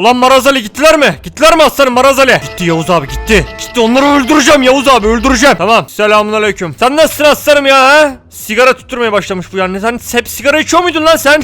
Ulan Marazali gittiler mi? Gittiler mi aslanım Marazali? Gitti Yavuz abi gitti. Gitti onları öldüreceğim Yavuz abi öldüreceğim. Tamam selamun aleyküm. Sen nasılsın aslanım ya? Sigara tutturmaya başlamış bu yani. Sen hep sigara içiyor muydun lan sen?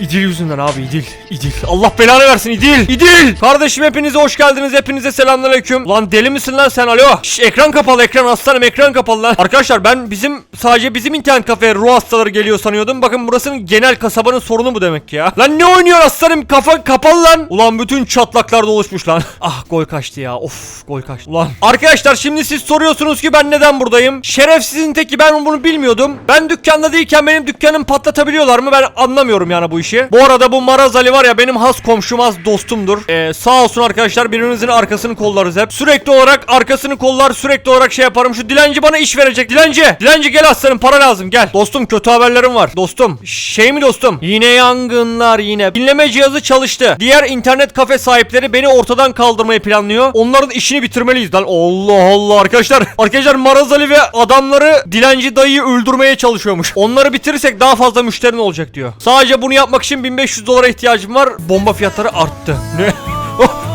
İdil yüzünden abi İdil. İdil. Allah belanı versin İdil. İdil. Kardeşim hepinize hoş geldiniz. Hepinize selamünaleyküm. Lan deli misin lan sen alo? Şş, ekran kapalı ekran aslanım ekran kapalı lan. Arkadaşlar ben bizim sadece bizim internet kafeye ruh hastaları geliyor sanıyordum. Bakın burasının genel kasabanın sorunu bu demek ki ya. Lan ne oynuyor aslanım kafa kapalı lan. Ulan bütün çatlaklar doluşmuş lan. Ah gol kaçtı ya. Of gol kaçtı. Ulan. Arkadaşlar şimdi siz soruyorsunuz ki ben neden buradayım? Şerefsizin teki ben bunu bilmiyordum. Ben dükkanda değilken benim dükkanımı patlatabiliyorlar mı? Ben anlamıyorum yani bu işi. Bu arada bu Maraz Ali var ya benim has komşum has dostumdur. Ee, sağ olsun arkadaşlar birbirimizin arkasını kollarız hep. Sürekli olarak arkasını kollar sürekli olarak şey yaparım. Şu dilenci bana iş verecek. Dilenci. Dilenci gel aslanım para lazım gel. Dostum kötü haberlerim var. Dostum. Şey mi dostum? Yine yangınlar yine. Dinleme cihazı çalıştı. Diğer internet kafe sahipleri beni ortadan kaldırmayı planlıyor. Onların işini bitirmeliyiz lan. Allah Allah arkadaşlar. Arkadaşlar Maraz Ali ve adamları dilenci dayıyı öldürmeye çalışıyormuş. Onları bitirirsek daha fazla müşterin olacak diyor. Sadece bunu yapmak için 1500 dolara ihtiyacım var. Bomba fiyatları arttı. Ne?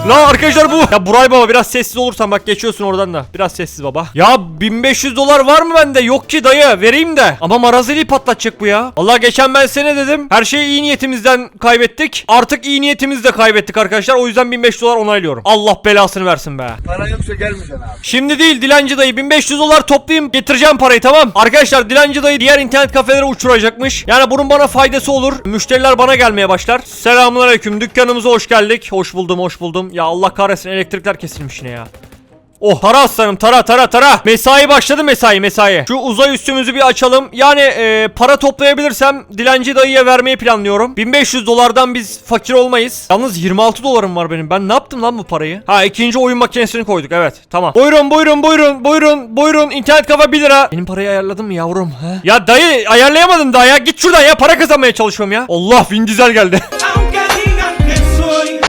Lan arkadaşlar bu. Ya Buray baba biraz sessiz olursan bak geçiyorsun oradan da. Biraz sessiz baba. Ya 1500 dolar var mı bende? Yok ki dayı vereyim de. Ama marazeli patlatacak bu ya. Allah geçen ben sene dedim. Her şeyi iyi niyetimizden kaybettik. Artık iyi niyetimizi de kaybettik arkadaşlar. O yüzden 1500 dolar onaylıyorum. Allah belasını versin be. Para yoksa gelmeyeceksin abi. Şimdi değil dilenci dayı 1500 dolar toplayayım getireceğim parayı tamam. Arkadaşlar dilenci dayı diğer internet kafelere uçuracakmış. Yani bunun bana faydası olur. Müşteriler bana gelmeye başlar. Selamünaleyküm dükkanımıza hoş geldik. Hoş buldum hoş buldum. Ya Allah kahretsin elektrikler kesilmiş yine ya. Oh tara aslanım tara tara tara. Mesai başladı mesai mesai. Şu uzay üstümüzü bir açalım. Yani e, para toplayabilirsem dilenci dayıya vermeyi planlıyorum. 1500 dolardan biz fakir olmayız. Yalnız 26 dolarım var benim. Ben ne yaptım lan bu parayı? Ha ikinci oyun makinesini koyduk evet tamam. Buyurun buyurun buyurun buyurun buyurun internet kafa 1 lira. Benim parayı ayarladın mı yavrum? He? Ya dayı ayarlayamadım daha ya. Git şuradan ya para kazanmaya çalışıyorum ya. Allah Vin Diesel geldi.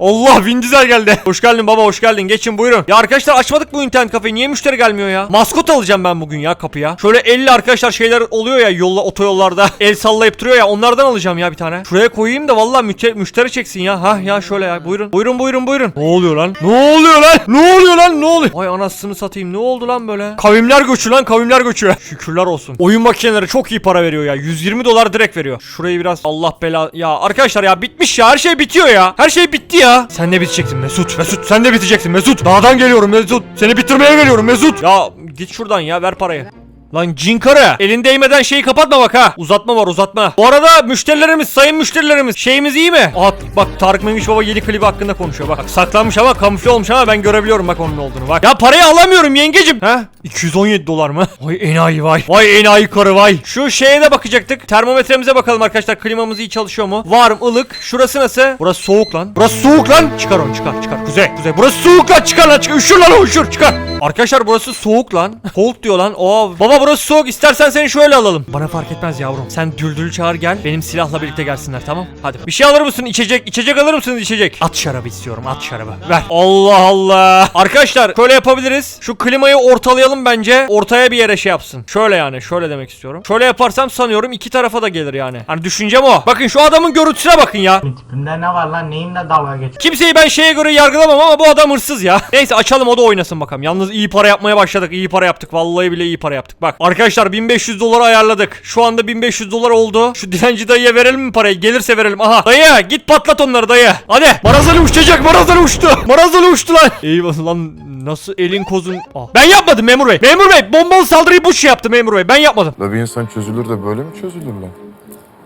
Allah Vin Diesel geldi. Hoş geldin baba hoş geldin. Geçin buyurun. Ya arkadaşlar açmadık bu internet kafeyi. Niye müşteri gelmiyor ya? Maskot alacağım ben bugün ya kapıya. Şöyle 50 arkadaşlar şeyler oluyor ya yolla otoyollarda. El sallayıp duruyor ya. Onlardan alacağım ya bir tane. Şuraya koyayım da vallahi müte- müşteri çeksin ya. Ha ya şöyle ya. Buyurun. Buyurun buyurun buyurun. Ne oluyor lan? Ne oluyor lan? Ne oluyor lan? Ne oluyor? Ay anasını satayım. Ne oldu lan böyle? Kavimler göçü lan kavimler göçü. Şükürler olsun. Oyun makineleri çok iyi para veriyor ya. 120 dolar direkt veriyor. Şurayı biraz Allah bela. Ya arkadaşlar ya bitmiş ya. Her şey bitiyor ya. Her şey bitti ya. Sen ne biteceksin Mesut? Mesut sen de biteceksin Mesut. Dağdan geliyorum Mesut. Seni bitirmeye geliyorum Mesut. Ya git şuradan ya ver parayı. Lan cin karı. Elin değmeden şeyi kapatma bak ha. Uzatma var uzatma. Bu arada müşterilerimiz sayın müşterilerimiz şeyimiz iyi mi? Aa, bak Tarık Memiş Baba yeni klibi hakkında konuşuyor bak. Saklanmış ama kamufle olmuş ama ben görebiliyorum bak onun olduğunu bak. Ya parayı alamıyorum yengecim. Ha? 217 dolar mı? Vay enayi vay. Vay enayi karı vay. Şu şeye de bakacaktık. Termometremize bakalım arkadaşlar. Klimamız iyi çalışıyor mu? Var mı? ılık. Şurası nasıl? Burası soğuk lan. Burası soğuk lan. Çıkar onu çıkar çıkar. Kuzey kuzey. Burası soğuk lan. Çıkar lan çıkar. Üşür lan üşür. Çıkar. Arkadaşlar burası soğuk lan. Cold diyor lan. Oo, baba burası soğuk. İstersen seni şöyle alalım. Bana fark etmez yavrum. Sen düldül çağır gel. Benim silahla birlikte gelsinler tamam? Hadi. Bir şey alır mısın? İçecek. İçecek alır mısınız içecek? At şarabı istiyorum. At şarabı. Ver. Allah Allah. Arkadaşlar şöyle yapabiliriz. Şu klimayı ortalayalım bence. Ortaya bir yere şey yapsın. Şöyle yani. Şöyle demek istiyorum. Şöyle yaparsam sanıyorum iki tarafa da gelir yani. Hani düşüncem o. Bakın şu adamın görüntüsüne bakın ya. Tipinde ne var lan neyinle dalga geç? Kimseyi ben şeye göre yargılamam ama bu adam hırsız ya. Neyse açalım o da oynasın bakalım. Yalnız iyi para yapmaya başladık. İyi para yaptık. Vallahi bile iyi para yaptık. Bak arkadaşlar 1500 dolar ayarladık. Şu anda 1500 dolar oldu. Şu dilenci dayıya verelim mi parayı? Gelirse verelim. Aha. Dayı git patlat onları dayı. Hadi. Marazali uçacak. Marazali uçtu. Marazali uçtu lan. Eyvah lan. Nasıl elin kozun. Ah. Ben yapmadım memur bey. Memur bey bombalı saldırıyı bu şey yaptı memur bey. Ben yapmadım. La bir insan çözülür de böyle mi çözülür lan?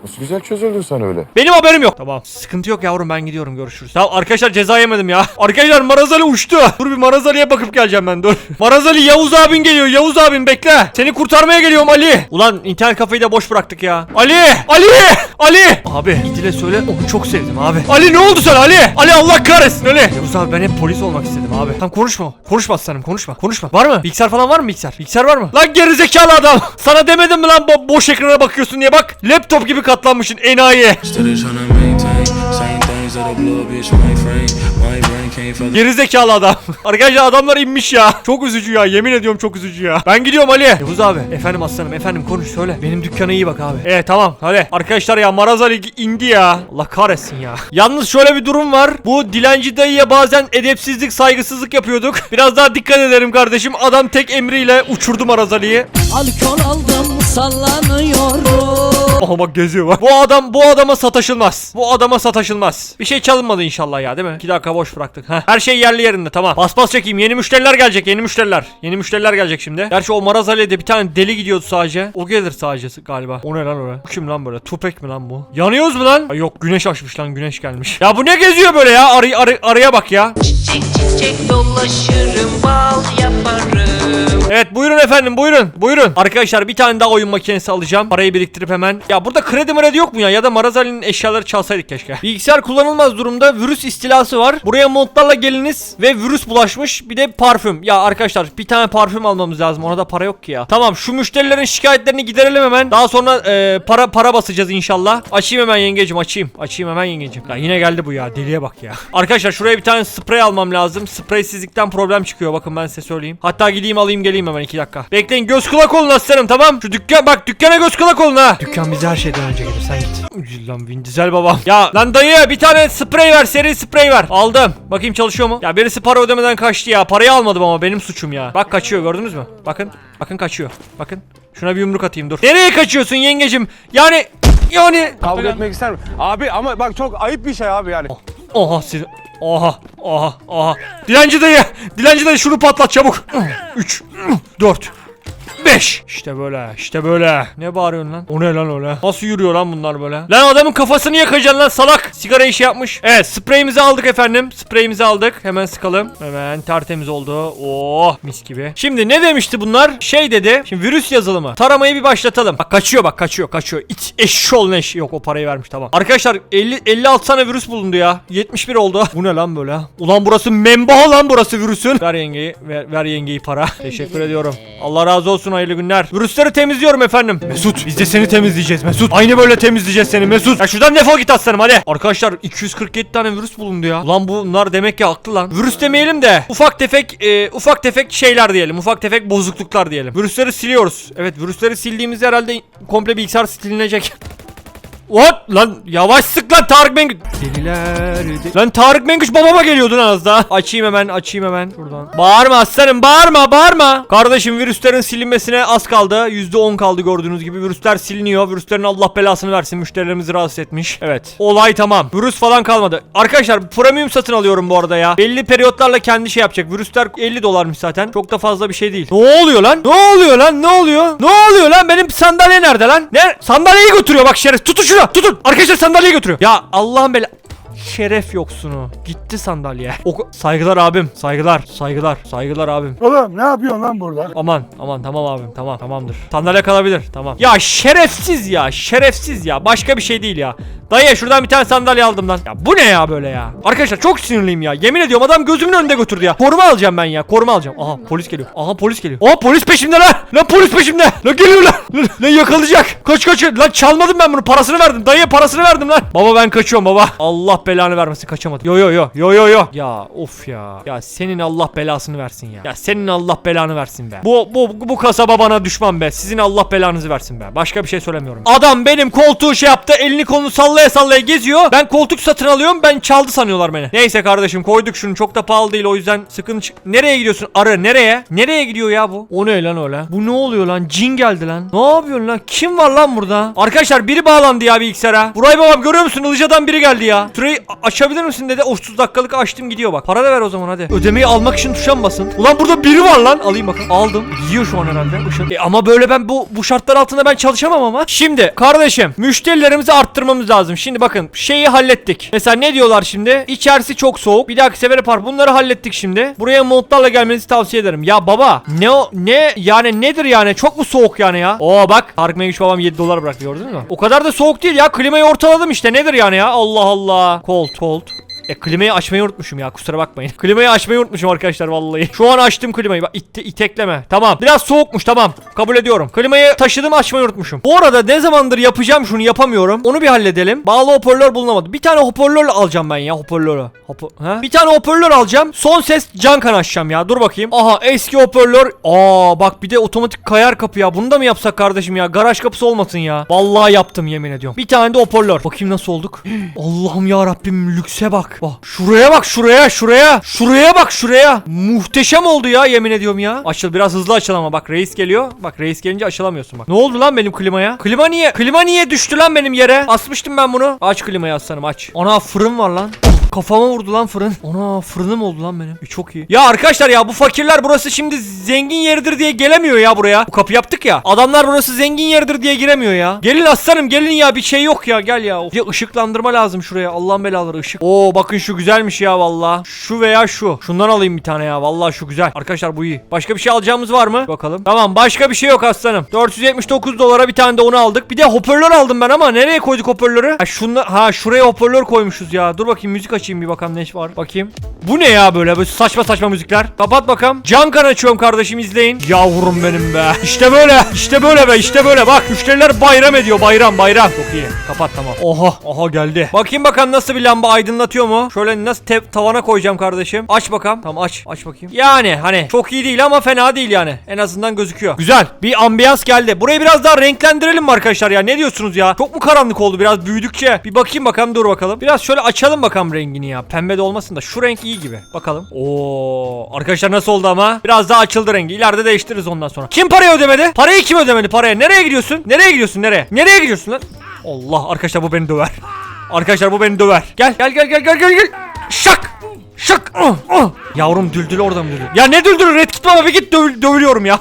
Nasıl güzel çözüldün sen öyle? Benim haberim yok. Tamam. Sıkıntı yok yavrum ben gidiyorum görüşürüz. Tamam arkadaşlar ceza yemedim ya. Arkadaşlar Marazali uçtu. Dur bir Marazali'ye bakıp geleceğim ben dur. Marazali Yavuz abin geliyor. Yavuz abin bekle. Seni kurtarmaya geliyorum Ali. Ulan internet kafeyi de boş bıraktık ya. Ali! Ali! Ali! Abi İdil'e söyle onu çok sevdim abi. Ali ne oldu sana Ali? Ali Allah kahretsin Ali. Yavuz abi ben hep polis olmak istedim abi. Tamam konuşma. Konuşma aslanım konuşma. Konuşma. Var mı? Bilgisayar falan var mı bilgisayar? Bilgisayar var mı? Lan gerizekalı adam. Sana demedim mi lan bo- boş ekrana bakıyorsun diye bak. Laptop gibi katlanmışsın enayi. Gerizekalı adam. Arkadaşlar adamlar inmiş ya. Çok üzücü ya. Yemin ediyorum çok üzücü ya. Ben gidiyorum Ali. Yavuz abi. Efendim aslanım. Efendim konuş söyle. Benim dükkana iyi bak abi. Evet tamam. Hadi. Arkadaşlar ya Maraz Ali indi ya. Allah kahretsin ya. Yalnız şöyle bir durum var. Bu dilenci dayıya bazen edepsizlik, saygısızlık yapıyorduk. Biraz daha dikkat ederim kardeşim. Adam tek emriyle uçurdu Maraz Ali'yi. Alkol aldım sallanıyorum Aha bak geziyor bak. Bu adam bu adama sataşılmaz. Bu adama sataşılmaz. Bir şey çalınmadı inşallah ya değil mi? 2 dakika boş bıraktık. Heh. Her şey yerli yerinde tamam. Bas bas çekeyim. Yeni müşteriler gelecek. Yeni müşteriler. Yeni müşteriler gelecek şimdi. Gerçi o Maraz Ali'de bir tane deli gidiyordu sadece. O gelir sadece galiba. O ne lan? Bu kim lan böyle? Tupek mi lan bu? Yanıyoruz mu lan? Ay yok güneş açmış lan güneş gelmiş. Ya bu ne geziyor böyle ya? Arı, arı, arıya bak ya. Çiçek çiçek dolaşırım bal Evet buyurun efendim buyurun buyurun. Arkadaşlar bir tane daha oyun makinesi alacağım. Parayı biriktirip hemen. Ya burada kredi mredi yok mu ya? Ya da Marazali'nin eşyaları çalsaydık keşke. Bilgisayar kullanılmaz durumda virüs istilası var. Buraya montlarla geliniz ve virüs bulaşmış. Bir de parfüm. Ya arkadaşlar bir tane parfüm almamız lazım. Ona da para yok ki ya. Tamam şu müşterilerin şikayetlerini giderelim hemen. Daha sonra e, para para basacağız inşallah. Açayım hemen yengecim açayım. Açayım hemen yengecim. Ya yine geldi bu ya. Deliye bak ya. Arkadaşlar şuraya bir tane sprey almam lazım. Spreysizlikten problem çıkıyor. Bakın ben size söyleyeyim. Hatta gideyim alayım geleyim hemen 2 dakika. Bekleyin göz kulak olun aslanım tamam. Şu dükkan bak dükkana göz kulak olun ha. Dükkan bize her şeyden önce gelir sen git. Lan Vin Diesel babam. Ya lan dayı bir tane sprey ver seri sprey ver. Aldım. Bakayım çalışıyor mu? Ya birisi para ödemeden kaçtı ya. Parayı almadım ama benim suçum ya. Bak kaçıyor gördünüz mü? Bakın. Bakın kaçıyor. Bakın. Şuna bir yumruk atayım dur. Nereye kaçıyorsun yengecim? Yani yani Kavga etmek ister mi? Abi ama bak çok ayıp bir şey abi yani. Oha siz Oha oha oha. Dilenci dayı Dilenci dayı şunu patlat çabuk. 3 4 5 İşte böyle işte böyle. Ne bağırıyorsun lan? O ne lan öyle? Nasıl yürüyor lan bunlar böyle? Lan adamın kafasını yakacaksın lan salak. Sigara işi yapmış. Evet spreyimizi aldık efendim. Spreyimizi aldık. Hemen sıkalım. Hemen tertemiz oldu. Oh mis gibi. Şimdi ne demişti bunlar? Şey dedi. Şimdi virüs yazılımı. Taramayı bir başlatalım. Bak kaçıyor bak kaçıyor kaçıyor. İç eşşol neş. Yok o parayı vermiş tamam. Arkadaşlar 50 56 tane virüs bulundu ya. 71 oldu. Bu ne lan böyle? Ulan burası membaha lan burası virüsün. Ver yengeyi ver, ver yengeyi para. Teşekkür ediyorum. Allah razı olsun hayırlı günler. Virüsleri temizliyorum efendim. Mesut biz de seni temizleyeceğiz Mesut. Aynı böyle temizleyeceğiz seni Mesut. Ya şuradan defol git aslanım hadi. Arkadaşlar 247 tane virüs bulundu ya. Ulan bunlar demek ki haklı lan. Virüs demeyelim de ufak tefek e, ufak tefek şeyler diyelim ufak tefek bozukluklar diyelim. Virüsleri siliyoruz. Evet virüsleri sildiğimizde herhalde komple bilgisayar silinecek What? Lan yavaş sık lan Tarık Mengüç. Deliler. Lan Tarık Mengüç babama geliyordun az daha. Açayım hemen açayım hemen. Şuradan. Bağırma aslanım bağırma bağırma. Kardeşim virüslerin silinmesine az kaldı. %10 kaldı gördüğünüz gibi. Virüsler siliniyor. Virüslerin Allah belasını versin. Müşterilerimizi rahatsız etmiş. Evet. Olay tamam. Virüs falan kalmadı. Arkadaşlar premium satın alıyorum bu arada ya. Belli periyotlarla kendi şey yapacak. Virüsler 50 dolarmış zaten. Çok da fazla bir şey değil. Ne oluyor lan? Ne oluyor lan? Ne oluyor? Ne oluyor lan? Benim sandalye nerede lan? Ne? Sandalyeyi götürüyor bak şeref. Tutun şunu. Tutun. Arkadaşlar sandalyeyi götürüyor. Ya Allah'ın bela... Şeref yoksunu. Gitti sandalye. O... Saygılar abim. Saygılar. Saygılar. Saygılar abim. Oğlum ne yapıyorsun lan burada? Aman aman tamam abim tamam tamamdır. Sandalye kalabilir tamam. Ya şerefsiz ya şerefsiz ya başka bir şey değil ya. Dayı şuradan bir tane sandalye aldım lan. Ya bu ne ya böyle ya? Arkadaşlar çok sinirliyim ya. Yemin ediyorum adam gözümün önünde götürdü ya. Koruma alacağım ben ya. Koruma alacağım. Aha polis geliyor. Aha polis geliyor. Aha polis peşimde lan. Lan polis peşimde. Lan geliyor lan. Lan, lan yakalayacak. Kaç kaç. Lan çalmadım ben bunu. Parasını verdim. Dayıya parasını verdim lan. Baba ben kaçıyorum baba. Allah belanı vermesin kaçamadım. Yo yo yo. Yo yo yo. Ya of ya. Ya senin Allah belasını versin ya. Ya senin Allah belanı versin be. Bu bu bu kasaba bana düşman be. Sizin Allah belanızı versin be. Başka bir şey söylemiyorum. Adam benim koltuğu şey yaptı. Elini kolunu sallaya sallaya geziyor. Ben koltuk satın alıyorum. Ben çaldı sanıyorlar beni. Neyse kardeşim koyduk şunu. Çok da pahalı değil o yüzden sıkıntı çık. Nereye gidiyorsun? Arı nereye? Nereye gidiyor ya bu? O ne lan öyle? Bu ne oluyor lan? Cin geldi lan. Ne yapıyorsun lan? Kim var lan burada? Arkadaşlar biri bağlandı ya bilgisayara. Buray babam görüyor musun? Ilıca'dan biri geldi ya. Süreyi açabilir misin dedi. 30 dakikalık açtım gidiyor bak. Para da ver o zaman hadi. Ödemeyi almak için tuşa mı basın? Ulan burada biri var lan. Alayım bakalım. Aldım. Yiyor şu an herhalde. Işın. E ama böyle ben bu bu şartlar altında ben çalışamam ama. Şimdi kardeşim müşterilerimizi arttırmamız lazım. Şimdi bakın şeyi hallettik. Mesela ne diyorlar şimdi? İçerisi çok soğuk. Bir dahaki sefer yapar. Bunları hallettik şimdi. Buraya montlarla gelmenizi tavsiye ederim. Ya baba ne o ne yani nedir yani? Çok mu soğuk yani ya? Oo bak Tarık Mengüç babam 7 dolar bıraktı gördün mü? O kadar da soğuk değil ya. Klimayı ortaladım işte. Nedir yani ya? Allah Allah. Cold cold. E klimayı açmayı unutmuşum ya kusura bakmayın. Klimayı açmayı unutmuşum arkadaşlar vallahi. Şu an açtım klimayı. Bak itte, itekleme. Tamam. Biraz soğukmuş tamam. Kabul ediyorum. Klimayı taşıdım açmayı unutmuşum. Bu arada ne zamandır yapacağım şunu yapamıyorum. Onu bir halledelim. Bağlı hoparlör bulunamadı. Bir tane hoparlör alacağım ben ya hoparlörü. Hopa- ha? Bir tane hoparlör alacağım. Son ses can kan açacağım ya. Dur bakayım. Aha eski hoparlör. Aa bak bir de otomatik kayar kapı ya. Bunu da mı yapsak kardeşim ya? Garaj kapısı olmasın ya. Vallahi yaptım yemin ediyorum. Bir tane de hoparlör. Bakayım nasıl olduk. Allah'ım ya Rabbim lükse bak. Bak şuraya bak şuraya şuraya. Şuraya bak şuraya. Muhteşem oldu ya yemin ediyorum ya. Açıl biraz hızlı açıl ama bak reis geliyor. Bak reis gelince açılamıyorsun bak. Ne oldu lan benim klimaya? Klima niye? Klima niye düştü lan benim yere? Asmıştım ben bunu. Aç klimayı aslanım aç. Ana fırın var lan. Kafama vurdu lan fırın. Ana fırınım oldu lan benim. E, çok iyi. Ya arkadaşlar ya bu fakirler burası şimdi zengin yeridir diye gelemiyor ya buraya. Bu kapı yaptık ya. Adamlar burası zengin yeridir diye giremiyor ya. Gelin aslanım gelin ya bir şey yok ya gel ya. Of. Ya ışıklandırma lazım şuraya. Allah'ın belaları ışık. Oo bakın şu güzelmiş ya valla. Şu veya şu. Şundan alayım bir tane ya. Valla şu güzel. Arkadaşlar bu iyi. Başka bir şey alacağımız var mı? Bakalım. Tamam başka bir şey yok aslanım. 479 dolara bir tane de onu aldık. Bir de hoparlör aldım ben ama nereye koyduk hoparlörü? Ha şunla ha şuraya hoparlör koymuşuz ya. Dur bakayım müzik açayım bir bakalım ne var. Bakayım. Bu ne ya böyle böyle saçma saçma müzikler. Kapat bakalım. Can kan açıyorum kardeşim izleyin. Yavrum benim be. İşte böyle. İşte böyle be. İşte böyle. Bak müşteriler bayram ediyor. Bayram bayram. Çok iyi. Kapat tamam. Oha. Oha geldi. Bakayım bakalım nasıl bir lamba aydınlatıyor mu? Şöyle nasıl tavana koyacağım kardeşim. Aç bakalım. Tamam aç. Aç bakayım. Yani hani çok iyi değil ama fena değil yani. En azından gözüküyor. Güzel. Bir ambiyans geldi. Burayı biraz daha renklendirelim mi arkadaşlar ya? Ne diyorsunuz ya? Çok mu karanlık oldu biraz büyüdükçe? Bir bakayım bakalım dur bakalım. Biraz şöyle açalım bakalım rengini ya. Pembe de olmasın da şu renk iyi gibi. Bakalım. Oo, arkadaşlar nasıl oldu ama? Biraz daha açıldı rengi. İleride değiştiririz ondan sonra. Kim parayı ödemedi? Parayı kim ödemedi paraya? Nereye gidiyorsun? Nereye gidiyorsun? Nereye? Nereye gidiyorsun lan? Allah arkadaşlar bu beni döver. Arkadaşlar bu beni döver. Gel gel gel gel gel gel gel. Şak. Şak. Ah, ah. Yavrum düldül orada mı düldül? Ya ne düldülü? Red git baba bir git döv- dövülüyorum ya.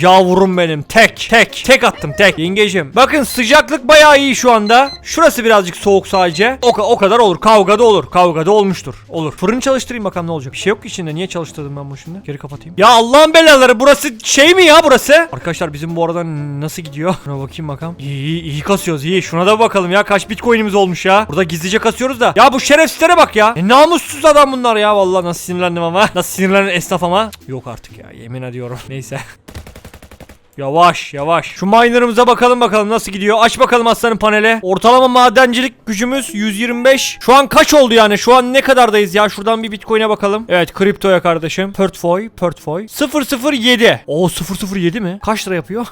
Yavrum benim tek tek tek attım tek yengecim. Bakın sıcaklık bayağı iyi şu anda. Şurası birazcık soğuk sadece. O, o kadar olur. Kavgada olur. Kavgada olmuştur. Olur. Fırını çalıştırayım bakalım ne olacak. Bir şey yok ki içinde. Niye çalıştırdım ben bunu şimdi? Geri kapatayım. Ya Allah'ın belaları burası şey mi ya burası? Arkadaşlar bizim bu arada nasıl gidiyor? Şuna bakayım bakalım. İyi iyi, iyi kasıyoruz iyi. Şuna da bakalım ya. Kaç bitcoin'imiz olmuş ya. Burada gizlice kasıyoruz da. Ya bu şerefsizlere bak ya. E, namussuz adam bunlar ya. Vallahi nasıl sinirlendim ama. Nasıl sinirlenen esnaf ama. Yok artık ya. Yemin ediyorum. Neyse. Yavaş yavaş. Şu miner'ımıza bakalım bakalım nasıl gidiyor. Aç bakalım aslanın panele. Ortalama madencilik gücümüz 125. Şu an kaç oldu yani? Şu an ne kadardayız ya? Şuradan bir bitcoin'e bakalım. Evet kriptoya kardeşim. Portföy portföy. 007. Oo 007 mi? Kaç lira yapıyor?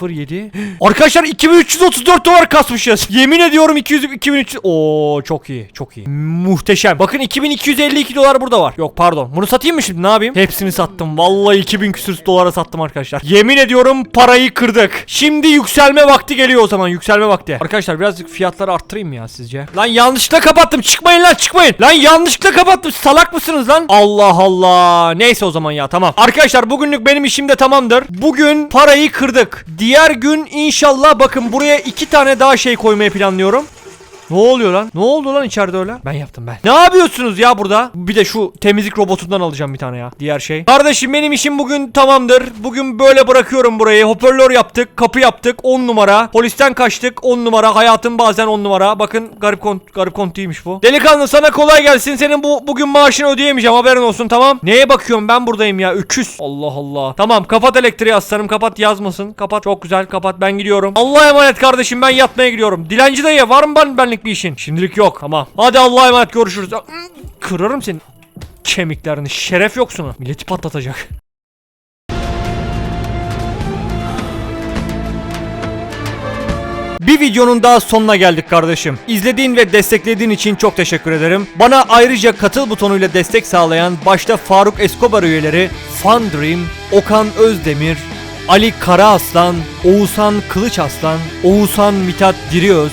007. Arkadaşlar 2334 dolar kasmışız. Yemin ediyorum 200 2300. Oo çok iyi. Çok iyi. Muhteşem. Bakın 2252 dolar burada var. Yok pardon. Bunu satayım mı şimdi? Ne yapayım? Hepsini sattım. Vallahi 2000 küsür dolara sattım arkadaşlar. Yemin ediyorum parayı kırdık. Şimdi yükselme vakti geliyor o zaman. Yükselme vakti. Arkadaşlar birazcık fiyatları arttırayım mı ya sizce? Lan yanlışlıkla kapattım. Çıkmayın lan çıkmayın. Lan yanlışlıkla kapattım. Salak mısınız lan? Allah Allah. Neyse o zaman ya tamam. Arkadaşlar bugünlük benim işim de tamamdır. Bugün parayı kırdık. Diğer gün inşallah bakın buraya iki tane daha şey koymayı planlıyorum. Ne oluyor lan? Ne oldu lan içeride öyle? Ben yaptım ben. Ne yapıyorsunuz ya burada? Bir de şu temizlik robotundan alacağım bir tane ya. Diğer şey. Kardeşim benim işim bugün tamamdır. Bugün böyle bırakıyorum burayı. Hoparlör yaptık. Kapı yaptık. 10 numara. Polisten kaçtık. 10 numara. Hayatım bazen 10 numara. Bakın garip kont garip kontuymuş bu. Delikanlı sana kolay gelsin. Senin bu bugün maaşını ödeyemeyeceğim. Haberin olsun tamam. Neye bakıyorum ben buradayım ya. Öküz. Allah Allah. Tamam kapat elektriği aslanım. Kapat yazmasın. Kapat. Çok güzel. Kapat. Ben gidiyorum. Allah'a emanet kardeşim. Ben yatmaya gidiyorum. Dilenci dayı var mı ben benlik bir işin? Şimdilik yok. Tamam. Hadi Allah'a emanet görüşürüz. Kırarım senin kemiklerini. Şeref yoksun. Milleti patlatacak. Bir videonun daha sonuna geldik kardeşim. İzlediğin ve desteklediğin için çok teşekkür ederim. Bana ayrıca katıl butonuyla destek sağlayan başta Faruk Escobar üyeleri Fun Dream, Okan Özdemir, Ali Karaaslan, Oğuzhan Kılıçaslan, Oğuzhan Mithat Diriöz,